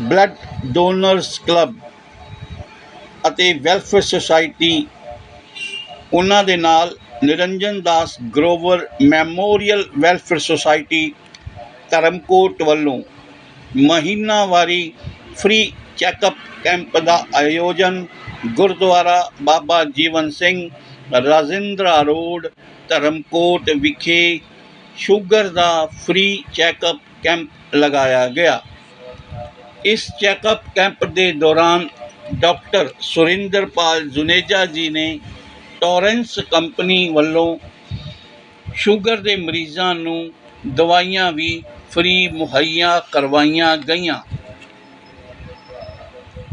Blood donors club ਅਤੇ welfare society, ਉਹਨਾਂ ਦੇ ਨਾਲ Niranjan Das Grover memorial welfare society Dharamkot ਵੱਲੋਂ ਮਹੀਨਾਵਾਰੀ ਫ੍ਰੀ ਚੈੱਕਅਪ ਕੈਂਪ ਦਾ ਆਯੋਜਨ ਗੁਰਦੁਆਰਾ ਬਾਬਾ ਜੀਵਨ ਸਿੰਘ ਰਾਜਿੰਦਰਾ ਰੋਡ, ਧਰਮਕੋਟ ਵਿਖੇ ਸ਼ੂਗਰ ਦਾ ਫ੍ਰੀ ਚੈੱਕਅਪ ਕੈਂਪ ਲਗਾਇਆ ਗਿਆ। ਇਸ ਚੈੱਕਅਪ ਕੈਂਪ ਦੇ ਦੌਰਾਨ ਡਾਕਟਰ ਸੁਰਿੰਦਰਪਾਲ ਜੁਨੇਜਾ ਜੀ ਨੇ ਟੋਰੈਂਸ ਕੰਪਨੀ ਵੱਲੋਂ ਸ਼ੂਗਰ ਦੇ ਮਰੀਜ਼ਾਂ ਨੂੰ ਦਵਾਈਆਂ ਵੀ ਫ੍ਰੀ ਮੁਹੱਈਆ ਕਰਵਾਈਆਂ ਗਈਆਂ।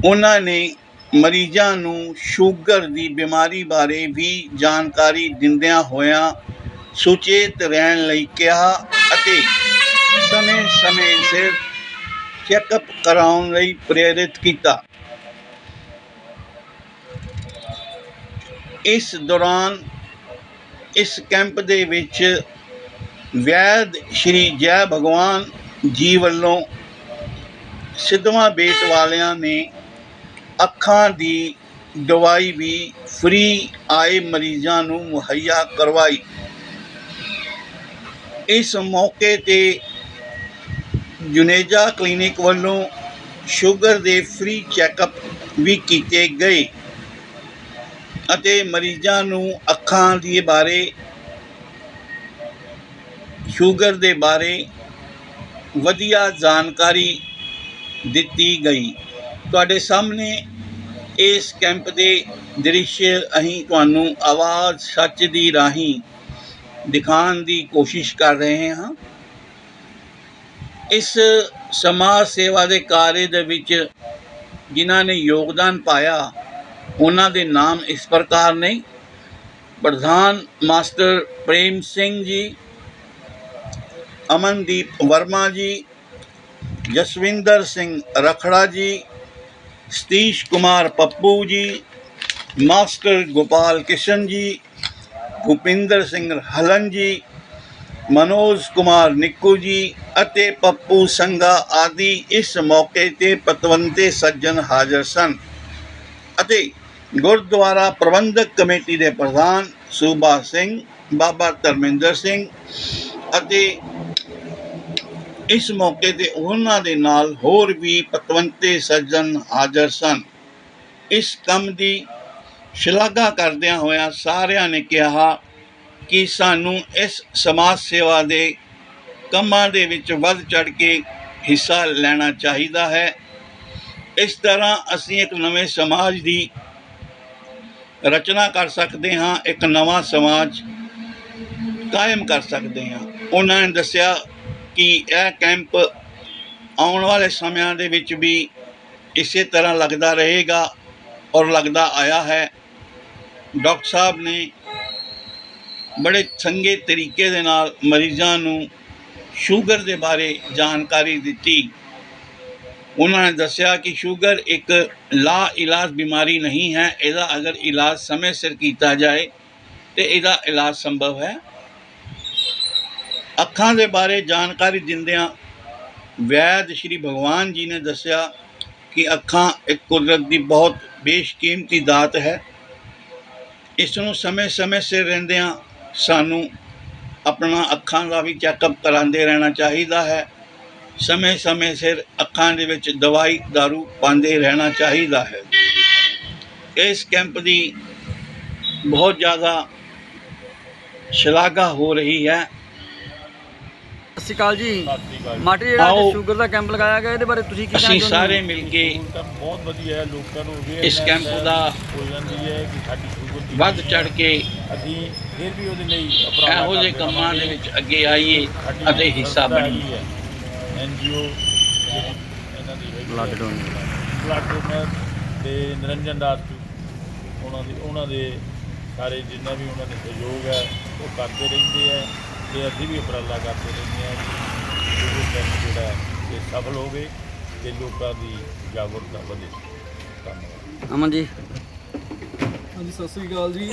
ਉਹਨਾਂ ਨੇ ਮਰੀਜ਼ਾਂ ਨੂੰ ਸ਼ੂਗਰ ਦੀ ਬਿਮਾਰੀ ਬਾਰੇ ਵੀ ਜਾਣਕਾਰੀ ਦਿੰਦਿਆਂ ਹੋਇਆਂ ਸੁਚੇਤ ਰਹਿਣ ਲਈ ਕਿਹਾ ਅਤੇ ਸਮੇਂ-ਸਮੇਂ ਸਿਰ ਚੈੱਕਅਪ ਕਰਾਉਣ ਲਈ ਪ੍ਰੇਰਿਤ ਕੀਤਾ। ਇਸ ਦੌਰਾਨ ਇਸ ਕੈਂਪ ਦੇ ਵਿੱਚ ਵੈਦ ਸ਼੍ਰੀ ਜੈ ਭਗਵਾਨ ਜੀ ਵੱਲੋਂ ਸਿੱਧਵਾਂ ਬੇਟ ਵਾਲਿਆਂ ਨੇ ਅੱਖਾਂ ਦੀ ਦਵਾਈ ਵੀ ਫ੍ਰੀ ਆਏ ਮਰੀਜ਼ਾਂ ਨੂੰ ਮੁਹੱਈਆ ਕਰਵਾਈ। ਇਸ ਮੌਕੇ ਤੇ ਜੁਨੇਜਾ ਕਲੀਨਿਕ ਵੱਲੋਂ ਸ਼ੂਗਰ ਦੇ ਫ੍ਰੀ ਚੈੱਕਅਪ ਵੀ ਕੀਤੇ ਗਏ ਅਤੇ ਮਰੀਜ਼ਾਂ ਨੂੰ ਅੱਖਾਂ ਦੇ ਬਾਰੇ, ਸ਼ੂਗਰ ਦੇ ਬਾਰੇ ਵਧੀਆ ਜਾਣਕਾਰੀ ਦਿੱਤੀ ਗਈ। ਤੁਹਾਡੇ ਸਾਹਮਣੇ ਇਸ ਕੈਂਪ ਦੇ ਦ੍ਰਿਸ਼ ਅਸੀਂ ਤੁਹਾਨੂੰ ਆਵਾਜ਼ ਸੱਚ ਦੀ ਰਾਹੀਂ ਦਿਖਾਉਣ ਦੀ ਕੋਸ਼ਿਸ਼ ਕਰ ਰਹੇ ਹਾਂ। ਇਸ ਸਮਾਜ ਸੇਵਾ ਦੇ ਕਾਰਜ ਦੇ ਵਿੱਚ ਜਿਨ੍ਹਾਂ ਨੇ ਯੋਗਦਾਨ ਪਾਇਆ, ਉਹਨਾਂ ਦੇ ਨਾਮ ਇਸ ਪ੍ਰਕਾਰ ਨੇ। ਪ੍ਰਧਾਨ ਮਾਸਟਰ ਪ੍ਰੇਮ ਸਿੰਘ ਜੀ, ਅਮਨਦੀਪ ਵਰਮਾ ਜੀ, ਜਸਵਿੰਦਰ ਸਿੰਘ ਰਖੜਾ ਜੀ, ਸਤੀਸ਼ ਕੁਮਾਰ ਪੱਪੂ ਜੀ, ਮਾਸਟਰ ਗੋਪਾਲ ਕਿਸ਼ਨ ਜੀ, ਭੁਪਿੰਦਰ ਸਿੰਘ ਹਲਨ ਜੀ ਮਨੋਜ ਕੁਮਾਰ, ਨਿੱਕੂ ਜੀ ਅਤੇ ਪੱਪੂ ਸੰਗਾ ਆਦਿ ਇਸ ਮੌਕੇ ਤੇ ਪਤਵੰਤੇ ਸੱਜਣ ਹਾਜ਼ਰ ਸਨ ਅਤੇ ਗੁਰਦੁਆਰਾ ਪ੍ਰਬੰਧਕ ਕਮੇਟੀ ਦੇ ਪ੍ਰਧਾਨ ਸੂਬਾ ਸਿੰਘ, ਬਾਬਾ ਧਰਮਿੰਦਰ ਸਿੰਘ ਅਤੇ ਇਸ ਮੌਕੇ ਤੇ ਉਹਨਾਂ ਦੇ ਨਾਲ ਹੋਰ ਵੀ ਪਤਵੰਤੇ ਸੱਜਣ ਹਾਜ਼ਰ ਸਨ। ਇਸ ਕੰਮ ਦੀ ਸ਼ਲਾਘਾ ਕਰਦਿਆਂ ਹੋਇਆਂ ਸਾਰਿਆਂ ਨੇ ਕਿਹਾ ਕਿ ਸਾਨੂੰ ਇਸ ਸਮਾਜ ਸੇਵਾ ਦੇ ਕੰਮਾਂ ਦੇ ਵਿੱਚ ਵੱਧ ਚੜ ਕੇ ਹਿੱਸਾ ਲੈਣਾ ਚਾਹੀਦਾ ਹੈ। ਇਸ ਤਰ੍ਹਾਂ ਅਸੀਂ ਇੱਕ ਨਵੇਂ ਸਮਾਜ ਦੀ ਰਚਨਾ ਕਰ ਸਕਦੇ ਹਾਂ, ਇੱਕ ਨਵਾਂ ਸਮਾਜ ਕਾਇਮ ਕਰ ਸਕਦੇ ਹਾਂ। ਉਹਨਾਂ ਨੇ ਦੱਸਿਆ ਕਿ ਇਹ ਕੈਂਪ ਆਉਣ ਵਾਲੇ ਸਮਿਆਂ ਦੇ ਵਿੱਚ ਵੀ ਇਸੇ ਤਰ੍ਹਾਂ ਲੱਗਦਾ ਰਹੇਗਾ ਔਰ ਲੱਗਦਾ ਆਇਆ ਹੈ। ਡਾਕਟਰ ਸਾਹਿਬ ਨੇ ਬੜੇ ਚੰਗੇ ਤਰੀਕੇ ਦੇ ਨਾਲ ਮਰੀਜ਼ਾਂ ਨੂੰ ਸ਼ੂਗਰ ਦੇ ਬਾਰੇ ਜਾਣਕਾਰੀ ਦਿੱਤੀ। ਉਹਨਾਂ ਨੇ ਦੱਸਿਆ ਕਿ ਸ਼ੂਗਰ ਇੱਕ ਲਾ ਇਲਾਜ ਬਿਮਾਰੀ ਨਹੀਂ ਹੈ, ਇਹਦਾ ਅਗਰ ਇਲਾਜ ਸਮੇਂ ਸਿਰ ਕੀਤਾ ਜਾਏ ਤੇ ਇਹਦਾ ਇਲਾਜ ਸੰਭਵ ਹੈ। ਅੱਖਾਂ ਦੇ ਬਾਰੇ ਜਾਣਕਾਰੀ ਦਿੰਦਿਆਂ ਵੈਦ ਸ਼੍ਰੀ ਭਗਵਾਨ ਜੀ ਨੇ ਦੱਸਿਆ ਕਿ ਅੱਖਾਂ ਇੱਕ ਕੁਦਰਤ ਦੀ ਬਹੁਤ ਬੇਸ਼ਕੀਮਤੀ ਦਾਤ ਹੈ। ਇਸ ਨੂੰ ਸਮੇਂ-ਸਮੇਂ ਸਿਰ ਰਹਿੰਦਿਆਂ ਸਾਨੂੰ ਆਪਣਾ ਅੱਖਾਂ ਦਾ ਵੀ ਚੈੱਕਅਪ ਕਰਾਉਂਦੇ ਰਹਿਣਾ ਚਾਹੀਦਾ ਹੈ। ਸਮੇਂ-ਸਮੇਂ ਸਿਰ ਅੱਖਾਂ ਦੇ ਵਿੱਚ ਦਵਾਈ दारू ਪਾਉਂਦੇ ਰਹਿਣਾ ਚਾਹੀਦਾ ਹੈ। ਇਸ ਕੈਂਪ ਦੀ ਬਹੁਤ ਜ਼ਿਆਦਾ ਸ਼ਲਾਘਾ ਹੋ ਰਹੀ ਹੈ। ਸਤਿ ਸ਼੍ਰੀ ਅਕਾਲ ਜੀ ਸਤਿ ਸ਼੍ਰੀ ਅਕਾਲ ਮਾਟਰੀ ਜਿਹੜਾ ਆਓ। ਅੱਜ ਸ਼ੂਗਰ ਦਾ ਕੈਂਪ ਲਗਾਇਆ ਗਿਆ ਇਹਦੇ ਬਾਰੇ ਤੁਸੀਂ ਕੀ ਅਸੀਂ ਕਹਿਣਾ ਚਾਹੁੰਦੇ ਸਾਰੇ ਹੋ ਮਿਲ ਕੇ ਬਹੁਤ ਵਧੀਆ ਹੈ ਲੋਕਾਂ ਨੂੰ awareness ਇਸ ਕੈਂਪ ਦਾ ਹੋ ਜਾਂਦੀ ਹੈ ਕਿ ਸਾਡੀ ਸ਼ੂਗਰ ਦੀ ਵੱਧ ਚੜ ਕੇ ਅਸੀਂ ਫਿਰ ਵੀ ਉਹਦੇ ਲਈ ਉਪਰਾਲਾ ਇਹੋ ਜਿਹੇ ਕਰਦੇ ਕੰਮਾਂ ਦੇ। ਵਿੱਚ ਅੱਗੇ ਆਈਏ ਸਾਡੀ ਅਤੇ ਹਿੱਸਾ ਸੰਸਥਾ ਬਣੀਏ ਹੈਗੀ ਹੈ ਐਨਜੀਓ ਇਹਨਾਂ ਦੀ ਹੈਗੀ Blood ਹੈ। donor। ਤੇ ਨਿਰੰਜਨ ਦਾਸ ਜੀ, ਉਹਨਾਂ ਦੇ ਉਹਨਾਂ ਦੇ ਸਾਰੇ ਜਿੰਨਾ ਵੀ ਉਹਨਾਂ ਦੇ ਸਹਿਯੋਗ ਹੈ ਉਹ ਕਰਦੇ ਰਹਿੰਦੇ ਹੈ ਤੇ ਅਸੀਂ ਵੀ ਉਪਰਾਲਾ ਕਰਦੇ ਰਹਿੰਦੇ ਹਾਂ ਕਿ ਸ਼ੂਗਰ ਕੈਂਪ ਜਿਹੜਾ ਇਹ ਸਫਲ ਹੋਵੇ ਤੇ ਲੋਕਾਂ ਦੀ ਜਾਗਰੂਕਤਾ ਵਧੇ। ਧੰਨਵਾਦ। ਅਮਨ ਜੀ। ਹਾਂਜੀ ਸਤਿ ਸ੍ਰੀ ਅਕਾਲ ਜੀ।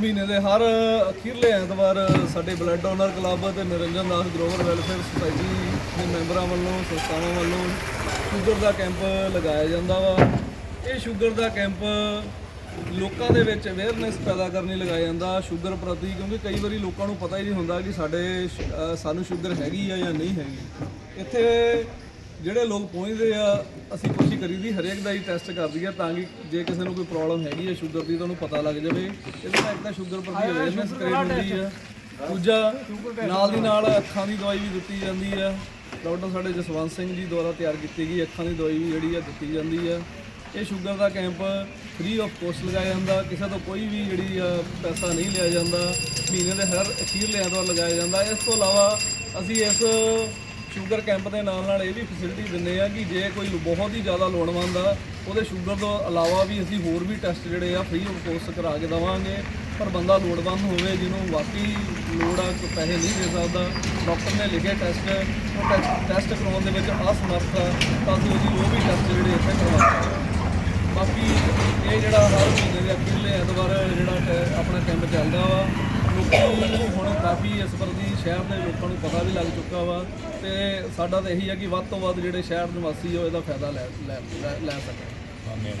ਮਹੀਨੇ ਦੇ ਹਰ ਅਖੀਰਲੇ ਐਤਵਾਰ ਸਾਡੇ ਬਲੱਡ ਡੋਨਰ ਕਲੱਬ ਤੇ ਨਿਰੰਜਨ ਦਾਸ ਗਰੋਵਰ ਵੈਲਫੇਅਰ ਸੁਸਾਇਟੀ ਦੇ ਮੈਂਬਰਾਂ ਵੱਲੋਂ ਸੰਸਥਾਵਾਂ ਵੱਲੋਂ ਸ਼ੂਗਰ ਦਾ ਕੈਂਪ ਲਗਾਇਆ ਜਾਂਦਾ ਵਾ। ਇਹ ਸ਼ੂਗਰ ਦਾ ਕੈਂਪ ਲੋਕਾਂ ਦੇ ਵਿੱਚ ਅਵੇਅਰਨੈਸ ਪੈਦਾ ਕਰਨ ਲਗਾਇਆ ਜਾਂਦਾ ਸ਼ੂਗਰ ਪ੍ਰਤੀ ਕਿਉਂਕਿ ਕਈ ਵਾਰੀ ਲੋਕਾਂ ਨੂੰ ਪਤਾ ਹੀ ਨਹੀਂ ਹੁੰਦਾ ਕਿ ਸਾਡੇ ਸਾਨੂੰ ਸ਼ੂਗਰ ਹੈਗੀ ਆ ਜਾਂ ਨਹੀਂ ਹੈਗੀ। ਇੱਥੇ ਜਿਹੜੇ ਲੋਕ ਪਹੁੰਚਦੇ ਆ ਅਸੀਂ ਕੋਸ਼ਿਸ਼ ਕਰੀਦੀ ਹਰੇਕ ਦਾ ਹੀ ਟੈਸਟ ਕਰਦੀ ਆ ਤਾਂ ਕਿ ਜੇ ਕਿਸੇ ਨੂੰ ਕੋਈ ਪ੍ਰੋਬਲਮ ਹੈਗੀ ਹੈ ਸ਼ੂਗਰ ਦੀ ਤਾਂ ਉਹਨੂੰ ਪਤਾ ਲੱਗ ਜਾਵੇ। ਇਹਦੇ ਨਾਲ ਇੱਕ ਤਾਂ ਸ਼ੂਗਰ ਪ੍ਰਤੀ ਅਵੇਅਰਨੈਸ ਕ੍ਰੀਏਟ ਹੁੰਦੀ ਆ। ਦੂਜਾ ਨਾਲ ਦੀ ਨਾਲ ਅੱਖਾਂ ਦੀ ਦਵਾਈ ਵੀ ਦਿੱਤੀ ਜਾਂਦੀ ਆ। ਡਾਕਟਰ ਸਾਡੇ ਜਸਵੰਤ ਸਿੰਘ ਜੀ ਦੁਆਰਾ ਤਿਆਰ ਕੀਤੀ ਗਈ ਅੱਖਾਂ ਦੀ ਦਵਾਈ ਵੀ ਜਿਹੜੀ ਆ ਦਿੱਤੀ ਜਾਂਦੀ ਆ। ਇਹ ਸ਼ੂਗਰ ਦਾ ਕੈਂਪ ਫ੍ਰੀ ਆਫ ਕੋਸਟ ਲਗਾਇਆ ਜਾਂਦਾ, ਕਿਸੇ ਤੋਂ ਕੋਈ ਵੀ ਜਿਹੜੀ ਆ ਪੈਸਾ ਨਹੀਂ ਲਿਆ ਜਾਂਦਾ, ਮਹੀਨੇ ਦੇ ਹਰ ਅਖੀਰਲੇ ਐਤਵਾਰ ਲਗਾਇਆ ਜਾਂਦਾ। ਇਸ ਤੋਂ ਇਲਾਵਾ ਅਸੀਂ ਇਸ ਸ਼ੂਗਰ ਕੈਂਪ ਦੇ ਨਾਲ ਨਾਲ ਇਹ ਵੀ ਫੈਸਿਲਿਟੀ ਦਿੰਦੇ ਆ ਕਿ ਜੇ ਕੋਈ ਬਹੁਤ ਹੀ ਜ਼ਿਆਦਾ ਲੋੜਵੰਦ ਆ, ਉਹਦੇ ਸ਼ੂਗਰ ਤੋਂ ਇਲਾਵਾ ਵੀ ਅਸੀਂ ਹੋਰ ਵੀ ਟੈਸਟ ਜਿਹੜੇ ਆ ਫ੍ਰੀ ਆਫ ਕੋਸਟ ਕਰਾ ਕੇ ਦੇਵਾਂਗੇ। ਪਰ ਬੰਦਾ ਲੋੜਵੰਦ ਹੋਵੇ, ਜਿਹਨੂੰ ਵਾਕਈ ਲੋੜ ਆ, ਕੋਈ ਪੈਸੇ ਨਹੀਂ ਦੇ ਸਕਦਾ ਡਾਕਟਰ ਨੇ ਲਿਖੇ ਟੈਸਟ ਉਹ ਟੈਸਟ ਟੈਸਟ ਕਰਾਉਣ ਦੇ ਵਿੱਚ ਅਸਮਰਥ ਆ, ਤਾਂ ਅਸੀਂ ਉਹ ਵੀ ਟੈਸਟ ਜਿਹੜੇ ਇੱਥੇ ਕਰਵਾ ਸਕਦੇ ਹਾਂ। ਬਾਕੀ ਇਹ ਜਿਹੜਾ ਹਰ ਮਹੀਨੇ ਦੇ ਅਖੀਰਲੇ ਐਤਵਾਰ ਜਿਹੜਾ ਟੈ- ਆਪਣਾ ਕੈਂਪ ਚੱਲਦਾ ਵਾ, ਲੋਕੀ ਹੁਣ ਕਾਫੀ ਇਸ ਪ੍ਰਤੀ ਸ਼ਹਿਰ ਦੇ ਲੋਕਾਂ ਨੂੰ ਪਤਾ ਵੀ ਲੱਗ ਚੁੱਕਾ ਵਾ ਤੇ ਸਾਡਾ ਤਾਂ ਇਹੀ ਹੈ ਕਿ ਵੱਧ ਤੋਂ ਵੱਧ ਜਿਹੜੇ ਸ਼ਹਿਰ ਨਿਵਾਸੀ ਹੋ ਇਹਦਾ ਫਾਇਦਾ ਲੈ ਲੈ ਲੈ- ਲੈ ਸਕਣ। ਧੰਨਵਾਦ।